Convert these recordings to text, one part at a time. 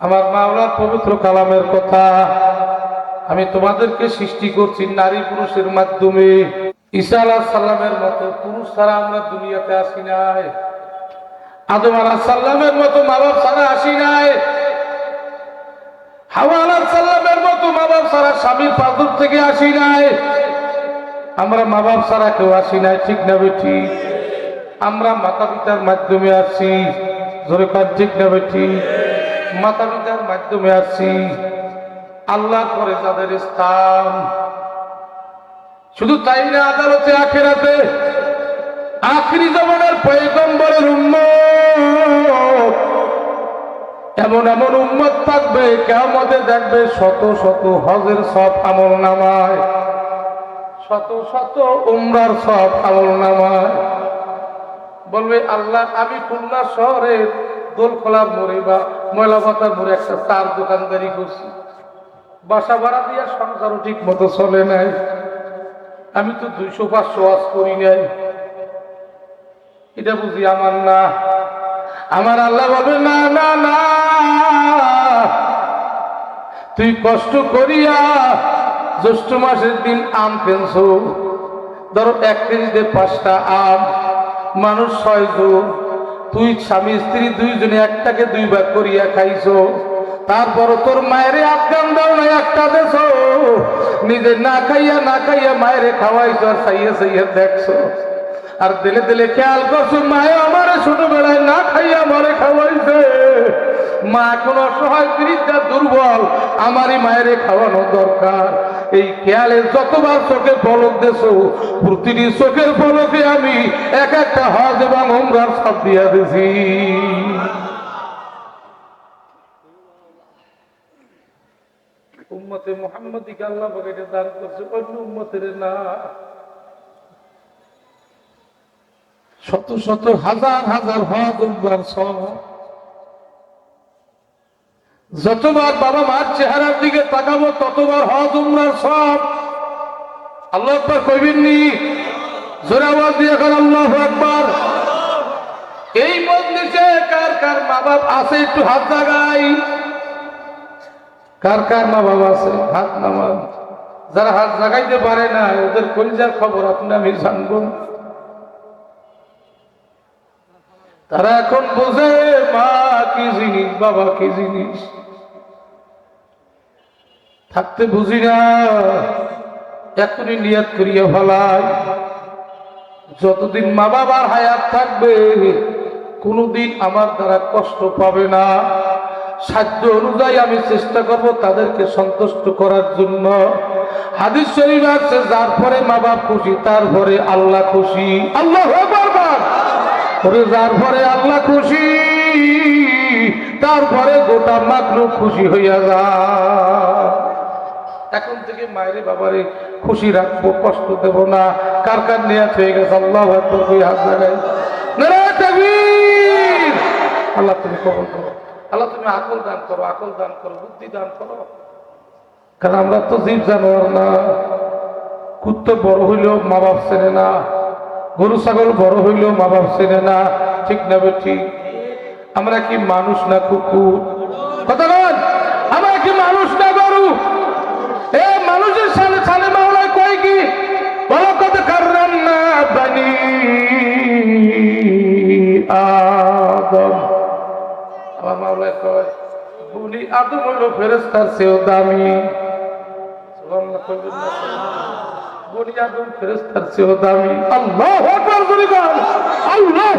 আমার মাওলার পবিত্র কালামের কথা। আমি তোমাদেরকে সৃষ্টি করছি নারী পুরুষের মাধ্যমে। ঈসা আলাহ সাল্লামের মতো পুরুষ ছাড়া আমরা দুনিয়াতে আসি নাই। আদম আলাহ সাল্লামের মতো মা বাপ ছাড়া আসি নাই। হাওয়া আলাহ সাল্লামের মতো মা বাপ ছাড়া স্বামীর পাথর থেকে আসি নাই। আমরা মা বাপ ছাড়া কেউ আসি নাই, ঠিক না বেঠি? আমরা মাতা পিতার মাধ্যমে আসি। জোরে কার ঠিক না বেঠি? মাতা পিতার মাধ্যমে আসি আল্লাহ করে যাদের স্থান। শুধু তাই না, আদালতে, আখেরাতে, আখরি জমানের পয়গম্বরের উম্মত। এমন এমন উম্মত থাকবে কেমতে দেখবে শত শত হজের সব আমল নামায় শত শত উমরার সব আমল নামায় বলবে, আল্লাহ, আমি খুলনা শহরের দোলখোলার মোড়ে বা ময়লাপাতার মোড়ে একটা তার দোকানদারি করছি। বাসা ভাড়া দিয়া সংসারও ঠিক মতো চলে নাই। আমি তো দুইশো পাঁচশো ওয়াজ করি নাই। এটা বুঝি আমার না। আমার আল্লাহ বলবে না না না। তুই কষ্ট করিয়া জ্যৈষ্ঠ মাসের দিন আম কেনছো ধরো এক কেজিতে পাঁচটা আম, মানুষ ছয় জন তুই স্বামী, স্ত্রী দুইজনে একটাকে দুই ভাগ করিয়া খাইছো। তারপর তোর মায়েরে আফগান দাও না একটা দেছো নিজে না খাইয়া না খাইয়া মায়েরে খাওয়াইছো আর সাইয়া সাইয়া দেখছ। আর দিলে দিলে খেয়াল করছ, মায়ে আমারে ছোটবেলায় না খাইয়া আমারে খাওয়াইছে। মা এখন অসহায়, বৃদ্ধা, দুর্বল, আমারই মায়েরে খাওয়ানো দরকার। এই খেয়ালে যতবার চোখে পলক দেছো প্রতিটি চোখের পলকে আমি এক একটা হজ এবং ওমরার সব দিয়া দিছি। শত শত, হাজার হাজার হজ উম্মার সব। যতবার বাবা মার চেহারার দিকে তাকাবো, ততবার হজ, উমরার সব। আল্লাহ একবার কইবেননি জোরে আওয়াজ দিয়ে এখন আল্লাহ একবার এই মজলিসে কার কার মা বাপ আছে একটু হাত লাগাই। কার কার মা বাবা আছে? হাত নামান। যারা হাত লাগাইতে পারে না, ওদের কলিজার খবর আপনি আমি জানব তারা এখন বোঝে, মা কি জিনিস, বাবা, কি জিনিস? থাকতে বুঝি না। এখনই নিয়াত করিয়া ফেলাই। যতদিন মা বাবার হায়াত থাকবে, কোনোদিন আমার দ্বারা কষ্ট পাবে না। সাধ্য অনুযায়ী আমি চেষ্টা করব তাদেরকে সন্তুষ্ট করার জন্য। হাদিস শরীফ আছে, যার পরে মা বাপ খুশি, তার পরে আল্লাহ খুশি। আল্লাহ যার পরে আল্লাহ খুশি। তারপরে গোটা মাগলু খুশি হইয়া যা। এখন থেকে মায়েরে বাবারে খুশি রাখব, কষ্ট দেব না। কার কার নিয়ে হয়ে গেছে? আল্লাহ হাত লাগাই। আল্লাহ তুমি কবল করো। আল্লাহ তুমি আকল দান করো, আকল দান করো, বুদ্ধি দান করো। কারণ আমরা তো জীব জানোয়ার না। কুত্তো বড় হইলেও মা বাপ চেনে না। গরু, ছাগল বড় হইলেও মা বাপ চেনে না। ঠিক না ঠিক? আমরা কি মানুষ না কুকুর? কথা বল। আমরা কি মানুষ না গরু? এ মানুষের সামনে সামনে মাওলায় কয় কি? বলো কত কারণ না বানি আদম। আমার মাওলায় কয় বলি আদম হইল ফেরেস্তার সেও দামি। বলি আদম ফেরেস্তার সেও দামি। আল্লাহ আল্লাহ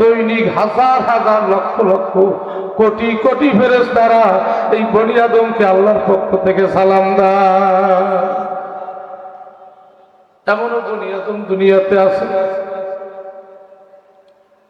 দৈনিক হাজার হাজার লক্ষ লক্ষ কোটি কোটি ফেরেস তারা এই বনি আদমকে আল্লাহর পক্ষ থেকে সালাম দেয়। এমনও বনি আদম দুনিয়াতে আছে।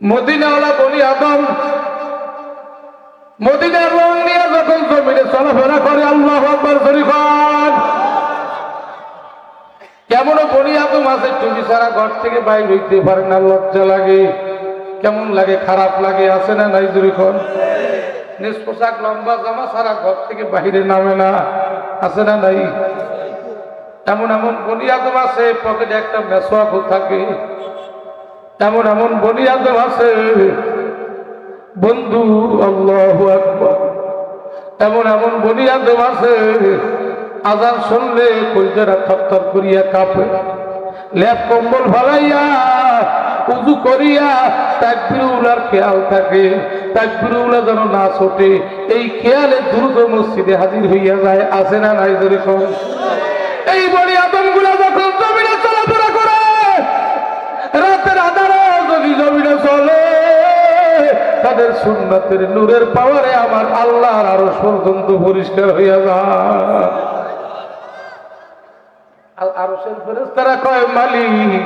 মদিনাওয়ালা বনি আদম মদিনার রং নিয়ে যখন জমিনে চলাফেরা করে, আল্লাহ শরীফান কেমন বনি আদম আছে, টুপি ছাড়া ঘর থেকে বাইর হইতে পারে না, লজ্জা লাগে। কেমন লাগে, খারাপ লাগে, আছে না নাই জুরিখন? নিজ পোশাক লম্বা জামা সারা ঘর থেকে বাহিরে নামে না, আছে না নাই? এমন এমন বনি আদম আছে, পকেটে একটা মেসোয়াক থাকে। এমন এমন বনি আদম আছে। বন্ধু, আল্লাহ এমন এমন বনি আদম আছে। আজান শুনলে কলজারা থরথর করিয়া কাঁপে। ল্যাপ কম্বল ভালাইয়া উজু করিয়া, তাকবিরুলার খেয়াল থাকে। তাকবিরুলা যেন না ছোটে, এই খেয়ালে দ্রুত মসজিদে হাজির হইয়া যায় আসে না নাই ধরে কম এই বড়ি আদমগুলা যখন জমিনে চলাফেরা করে, রাতের আধারে যদি জমিনে চলে, তাদের সুন্নাতের নূরের পাওয়ারে আমার আল্লাহর আরও পর্যন্ত পরিষ্কার হইয়া যায়। আর কয়, মালিক,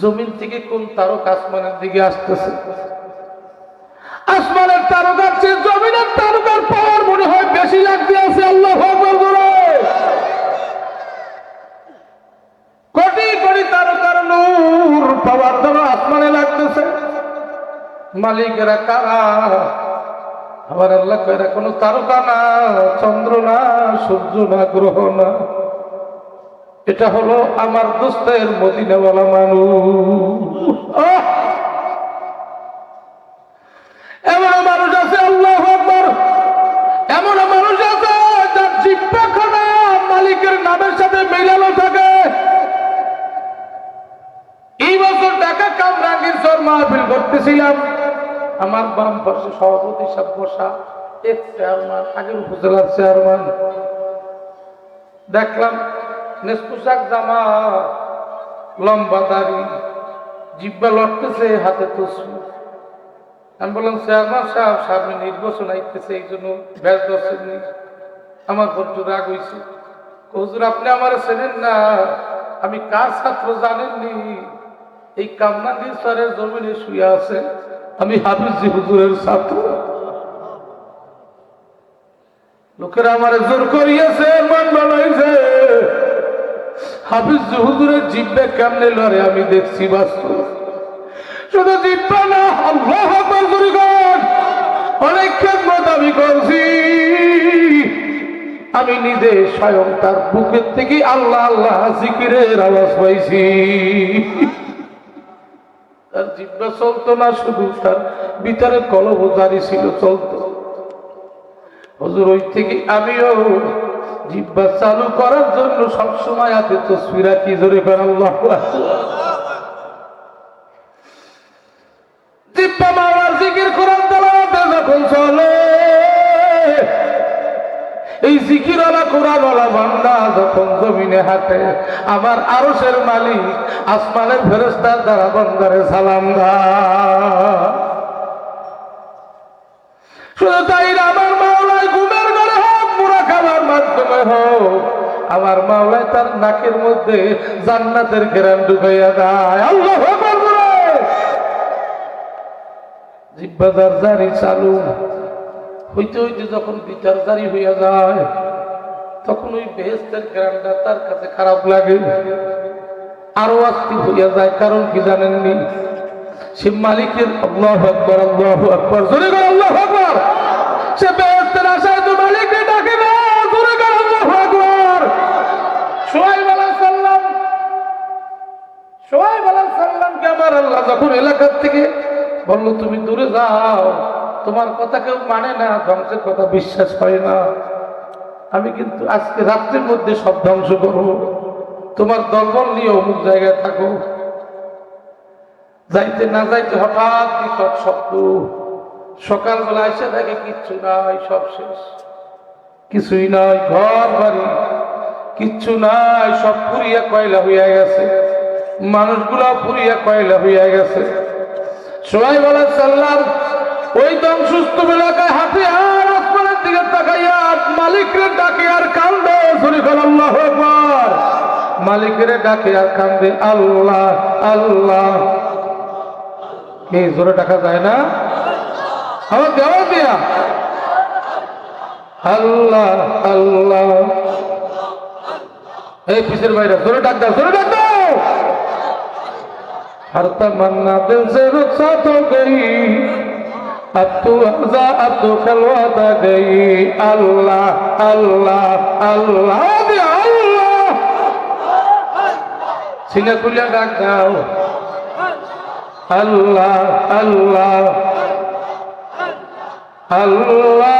জমিন থেকে কোন তারক আসমানের দিকে আসতেছে? আসমানের তারকার চেয়ে জমিনের তারকার পাওয়ার মনে হয় বেশি লাগতে আছে, আল্লাহ কোটি কোটি তারকার পাওয়ার জন্য লাগতেছে। মালিকেরা কারা? আমার আল্লাহ কয়রা কোনো তারকা না, চন্দ্র না, সূর্য না, গ্রহ না। এটা হলো আমার দোস্তের মদিনাওয়ালা মানুষ। মানুষ আছে এমন মানুষ আছে যার জিব্বাখানা মালিকের নামের সাথে মেলানো থাকে। এই বছর ঢাকা কামরাঙ্গীর সর মাহফিল করতেছিলাম। আমার বাম পাশে সভাপতি সব বসা এক চেয়ারম্যান আগের উপজেলার চেয়ারম্যান দেখলাম নেসপোশাক জামা লম্বা দাড়ি, জিব্বা লটতেছে হাতে তসবি। আমি বললাম, চেয়ারম্যান সাহেব, সামনে নির্বাচন আইতেছে, এই জন্য ব্যাস দর্শক নেই। আমার বন্ধু রাগ হয়েছে হুজুর, আপনি আমার চেনেন না। আমি কার ছাত্র জানেননি? এই কামনান্দির স্যারের জমিনে শুয়ে আছে। আমি হাফিজি হুজুরের ছাত্র। লোকেরা আমার জোর করিয়েছে, মন বানাইছে। হাফিজ হুজুরের জিব্বে কেমনে লড়ে আমি দেখছি বাস্তব। শুধু জিব্বা না, আল্লাহ আকবার, জোরে কর। অনেক খেদমত আমি করছি। আমি নিজে স্বয়ং তার বুকের থেকে আল্লাহ আল্লাহ জিকিরের আওয়াজ পাইছি। তার জিব্বা চলতো না, শুধু তার ভিতরে কলব জারি ছিল, চলতো। হজুর ওই থেকে আমিও জিব্বা চালু করার জন্য সবসময় হাতে তসবিরা কি জোরে জিকির কোরআন তেলাওয়াতে যখন যখন আরশের মালিক আসমানের ফেরেস্তার দ্বারা সালাম শুধু তাই আমার মাওলায় মাধ্যমে হোক, আমার মাওলায় তার নাকের মধ্যে জান্নাতের ঘেরান ঢুকাইয়া দেয়। আল্লাহ। জিব্বাদার জারি চালু। হইতে হইতে যখন বিচার জারি হইয়া যায়, তখন ওই বেহেস্তের গ্রামটা তার কাছে খারাপ লাগে। আরও আস্তি হইয়া যায়, কারণ কি জানেননি? সে মালিকের আল্লাহ আকবর আল্লাহ আকবর। জোরে আল্লাহ আকবর। সে বেহেস্তের আশায় তো মালিককে ডাকে না জোরে কর আল্লাহ আকবর সোহাইব আলাইহিস সালাম সোহাইব আলাইহিস সালামকে আমার আল্লাহ যখন এলাকার থেকে বলল, তুমি দূরে যাও, তোমার কথা কেউ মানে না, ধ্বংসের কথা বিশ্বাস হয় না। আমি কিন্তু আজকে রাত্রের মধ্যে সব ধ্বংস করব। তোমার দলবল নিয়ে অমুক জায়গায় থাকো। যাইতে না যাইতে হঠাৎ বিকট শব্দ। সকালবেলা এসে দেখে কিচ্ছু নাই, সব শেষ। কিছুই নাই ঘর বাড়ি কিচ্ছু নাই, সব পুরিয়া কয়লা হইয়া গেছে। মানুষগুলা পুরিয়া কয়লা হইয়া গেছে। সোহাই বলা সাল্লাম ওই সুস্থ এলাকায় হাতে আর আসমানের দিকে তাকাইয়া মালিকরে ডাকে আর কান্দে শুনি কর আল্লাহ আকবার। মালিকের ডাকে আর কান্দে, আল্লাহ আল্লাহ। কে জোরে ডাকা যায় না? আমার দেওয়া দিয়া। আল্লাহ আল্লাহ। এই পিসের বাইরে জোরে ডাক দাও, জোরে ডাক দাও। हर तमन्ना दिल से रुखसत हो गई अब तू अजा अब तो खलवाता गई अल्लाह अल्लाह अल्लाह दे अल्लाह সিঙ্গা খুলিয়া ডাক দাও আল্লাহ আল্লাহ আল্লাহ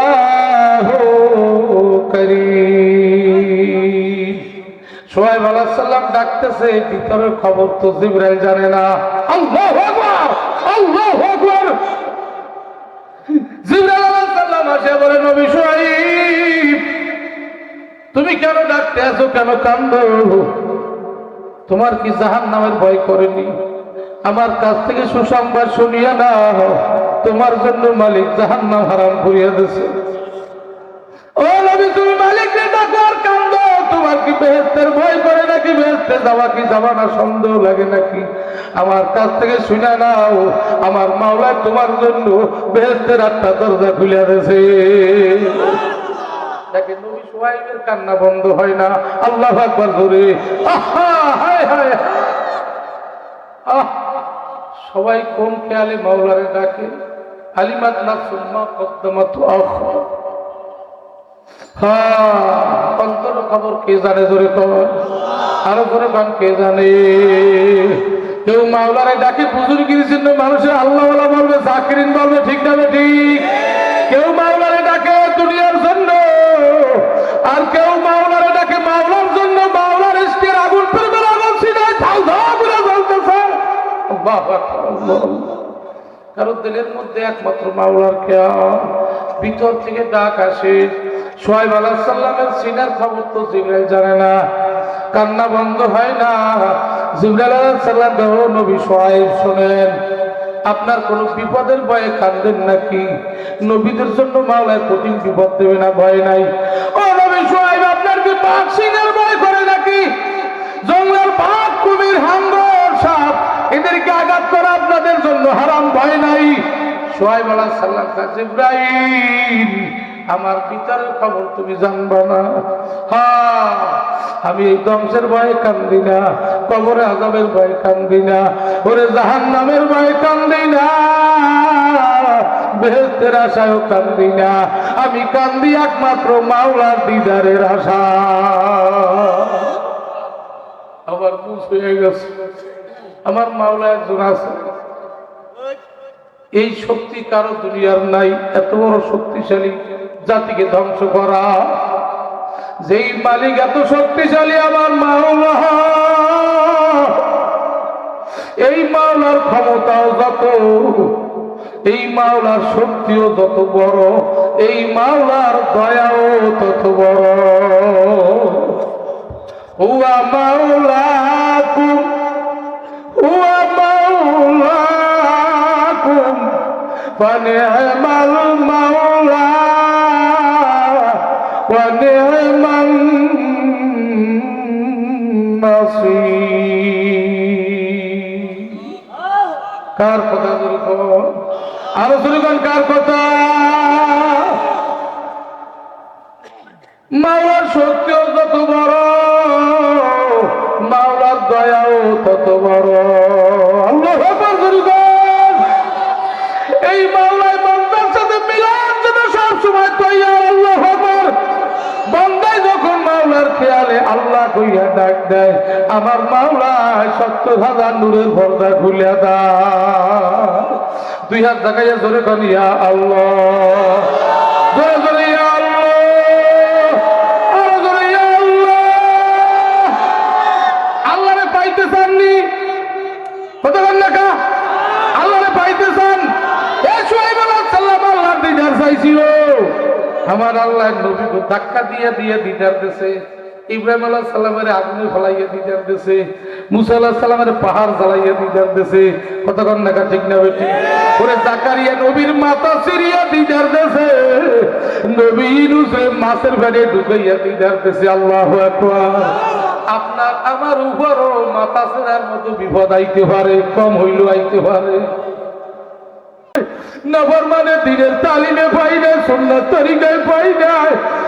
করিম সোহাইব ডাকতেছে ভিতরের খবর তো জিব্রাইল জানে না। আল্লাহ আল্লাহ জিব্রাইল আলাহ সাল্লাম আসে, বলে, নবী সোহাইব, তুমি কেন ডাকতে আছো, কেন কান্দ? তোমার কি জাহান নামের ভয় করেনি? আমার কাছ থেকে সুসংবাদ শুনিয়া না তোমার জন্য মালিক জাহান নাম হারাম করিয়া দিছে। ও নবী, তুমি মালিককে ডাকো আর তোমার কি বেহেস্তের ভয় করে নাকি? বেহেস্তে যাওয়া কি যাওয়া না সন্দেহ লাগে নাকি? আমার কাছ থেকে শুনে নাও, আমার মাওলা তোমার জন্য বেহেস্তের আটটা দরজা নবী সোহাইবের কান্না বন্ধ হয় না? আল্লাহ আহ সবাই কোন খেয়ালে মাওলারে ডাকে? আলিমাত না সুম্মা কদ্দমাত আহ হ্যাঁ অন্তর খবর কে জানে জোরে আরও করে কে জানে? কেউ ডাকে মানুষের আল্লাহ বলবে বলবে, ঠিক ঠিক? কেউ ডাকে দুনিয়ার জন্য, আর কেউ ডাকে মাওলার জন্য, মাওলার ইস্কের আগুন আগুন ঝাল জ্বলতেছে। কারণ দিলের মধ্যে একমাত্র মাওলার খেয়া ভিতর থেকে ডাক আসে। সোহাইব আলাহ সাল্লামের সিনার খবর তো জিব্রাইল জানে না, কান্না বন্ধ হয় না। জিব্রাইল আলাহ সাল্লাম দেহ নবী সোহাইব শোনেন, আপনার কোন বিপদের ভয়ে কান্দেন নাকি? নবীদের জন্য মাওলায় কঠিন বিপদ দেবে না, ভয় নাই। ও নবী সোহাইব, আপনার কি পাক সিংহের ভয় করে নাকি? জঙ্গলের বাঘ কুমির, হাঙ্গর, সাপ, এদেরকে আঘাত করা আপনাদের জন্য হারাম ভয় নাই। সোহাইব আলাহ সাল্লাম কাছে ইব্রাহিম আমার পিতার খবর তুমি জানবা না। হ্যাঁ আমি এই ধ্বংসের ভয়ে কান্দি না, কবরে আজাবের ভয়ে কান্দি না, ওরে জাহান নামের ভয়ে কান্দি না বেহেস্তের আশায়ও কান্দি না। আমি কান্দি একমাত্র মাওলার দিদারের আশা। আমার বুঝ হয়ে গেছে। আমার মাওলা একজন আছে। এই শক্তি কারও দুনিয়ার নাই, এত বড় শক্তিশালী। জাতিকে ধ্বংস করা। যেই মালিক এত শক্তিশালী, আমার মাওলা এই মাওলার ক্ষমতাও যত, এই মাওলার শক্তিও যত বড়, এই মাওলার দয়াও তত বড়। হুয়া মাওলাকুম হুয়া মাওলাকুম ফানি'মাল মাওলা। কর কথা। মাওলার শক্তিও যত বড়, মাওলার দয়াও তত বড়। বন্দায় যখন খেয়ালে আল্লাহ ডাক দেয়, আমার মাওলায় সত্তর হাজার নূরের পর্দা খুলিয়া দেয় দুই হাত দেখাইয়া জোরে কনিয়া আল্লাহ। আল্লাহ। আল্লাহ। পাইতে আল্লাহরে পাইতে চান। চাইছিল। আমার আল্লাহ নবীকে ধাক্কা দিয়ে দিয়ে দিদার দিছে ইব্রাহিম আল্লাহ সাল্লামের আগুনে ফলাইয়া দিদার দিছে, মুসা আলাহ সাল্লামের পাহাড় জ্বালাইয়া দিদার দিছে। কতক্ষণ লেখা ঠিক না বেটি ওরে জাকারিয়া নবীর মাথা সিরিয়া দিদার দিছে। নবী ইউনুসে মাছের ভেড়ে ঢুকাইয়া দিদার দিছে, আল্লাহ আকবার। আপনার আমার উপরও মাথা সেরার মতো বিপদ আইতে পারে, কম হইলেও আইতে পারে। নফর মানে দিনের তালিমে পাই না সন্ন্যার তরিকায় পাই না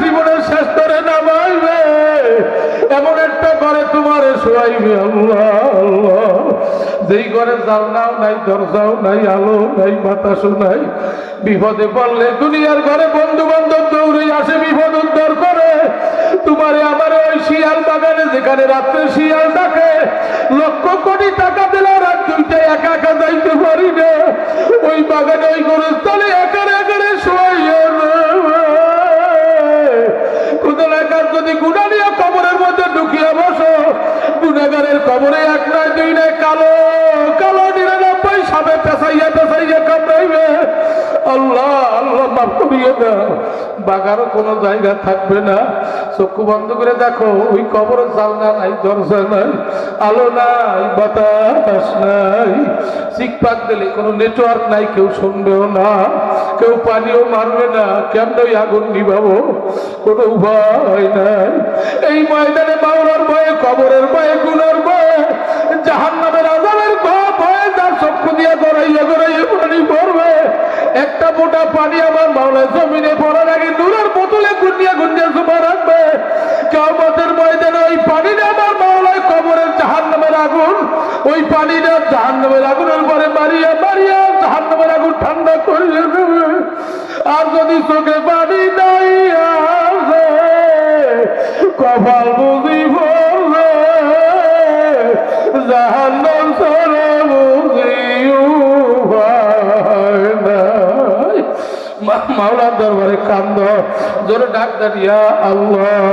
জীবনের শেষ নামাইবে। এমন একটা করে তোমার শোয়াইবে যেই ঘরে জানলাও নাই, দরজাও নাই আলো নাই, বাতাসও নাই, বিপদে পড়লে দুনিয়ার ঘরে বন্ধু বান্ধব দৌড়ে আসে, বিপদ তোমারে আমার ওই শিয়াল বাগানে যেখানে রাত্রে শিয়াল ডাকে, লক্ষ কোটি টাকা দিলে রাত দুইটা একা একা যাইতে পারি না। ওই বাগানে ওই গরুস্থলে একারে একারে কোথাও একার যদি কবরের মধ্যে ঢুকিয়ে বসো, গুণাগারের কবরে এক নয়, দুই নয়, কালো কালো নিরানব্বই সাবে পেশাইয়া পেশাইয়া দাও বাগারও কোনো জায়গা থাকবে না। চক্ষু বন্ধ করে দেখো, ওই কবর জালনা নাই, দরজা নাই, আলো নাই, বাতাস নাই। চিকপাক দিলে কোনো নেটওয়ার্ক নাই, কেউ শুনবেও না। কেউ পানিও মারবে না, কেমনই আগুন নিভাবো? কোনো উপায় নাই। এই ময়দানে মাওলার ভয়ে, কবরের ভয়ে, গুনার ভয়ে জাহান নামের আজাবের ভয়ে যার চক্ষু দিয়ে গড়াইয়া গড়াইয়া পানি পড়বে একটা মোটা পানি আমার মাওলায় জমিনে পড়ার আগে দূরের বোতলে গুন্ডিয়া গুন্ডিয়া জমা রাখবে কামতের ময়দানে ওই পানিটা আমার মাওলায় কবরের জাহান নামের আগুন, ওই পানিটা জাহান নামের আগুনের পরে মারিয়া মারিয়া জাহান নামের আগুন ঠান্ডা করে আর যদি চোখে পানি নাই আসে মাওলার দরবারে কান্দ। জোরে ডাক দাঁড়িয়া আল্লাহ।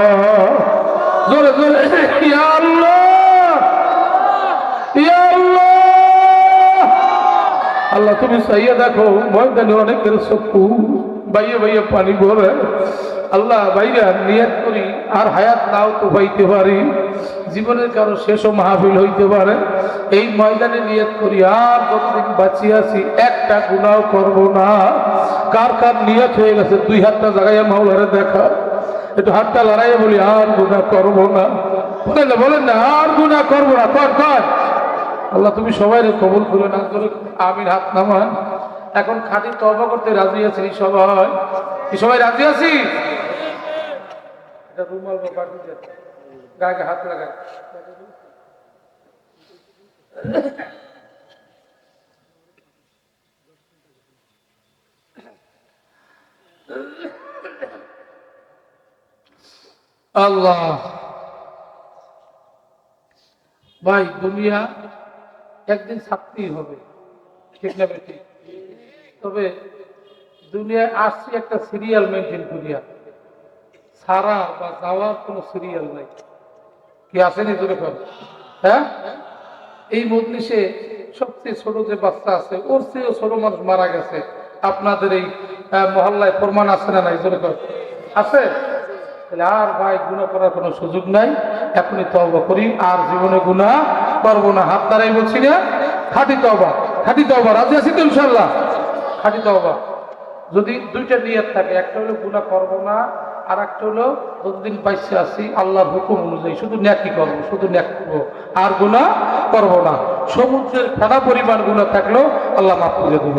জোরে জোরে আল্লাহ। ইয়া আল্লাহ। তুমি চাইয়ে দেখো, ময়দানে অনেকের চক্ষু বাইয়ে বাইয়ে পানি ভরে। আল্লাহ, বাইরা নিয়াত করি, আর হায়াত নাও তো পাইতে পারি। জীবনের কারও শেষও মাহফিল হইতে পারে। এই ময়দানে নিয়াত করি, আর যতদিন বাঁচিয়ে আছি, একটা গুণাও করব না। কার কার নিয়ত হয়ে গেছে, দুই হাতটা জায়গায় মাওলারে দেখা। একটু হাতটা লড়াইয়ে বলি, আর গুণা করব না। বলেন না বলেন না, আর গুণা করব না। কর কর। আল্লাহ, তুমি সবাই কবুল করে না করে আমির হাত নামান। এখন খাঁটি তবা করতে রাজি আছি সবাই? কি সবাই রাজি আছি? রুমাল গায়ে হাত লাগায় আল্লাহ। ভাই, দুনিয়া একদিন ছাড়তেই হবে। ঠিক না বেটি তবে দুনিয়ায় আসছি একটা সিরিয়াল মেনটেন করিয়া সারা বা যাওয়ার কোনো সিরিয়াল নাই। কি আসেনি তোর হ্যাঁ? এই মজলিসে সবচেয়ে ছোট যে বাচ্চা আছে, ওর চেয়েও ছোট মানুষ মারা গেছে। আপনাদের এই মহল্লায় প্রমাণ আছে না নাই? তোর আছে? তাহলে আর ভাই গুণা করার কোনো সুযোগ নাই। এখনই তবা করি, আর জীবনে গুণা করব না। হাত দ্বারাই বলছি না? খাটি তবা খাটি তবা রাজি আছি তো ইনশাল্লাহ খাটি তবা যদি দুইটা নিয়ত থাকে, একটা হলো গুণা করব না আর একটা হলো যতদিন পাইছে আছি, আল্লাহর হুকুম অনুযায়ী শুধু ন্যাকি করব, শুধু ন্যাক করব, আর গুণা করব না। সমুদ্রের ফেনা পরিমাণ গুণা থাকলেও আল্লাহ মাফ করে দেবো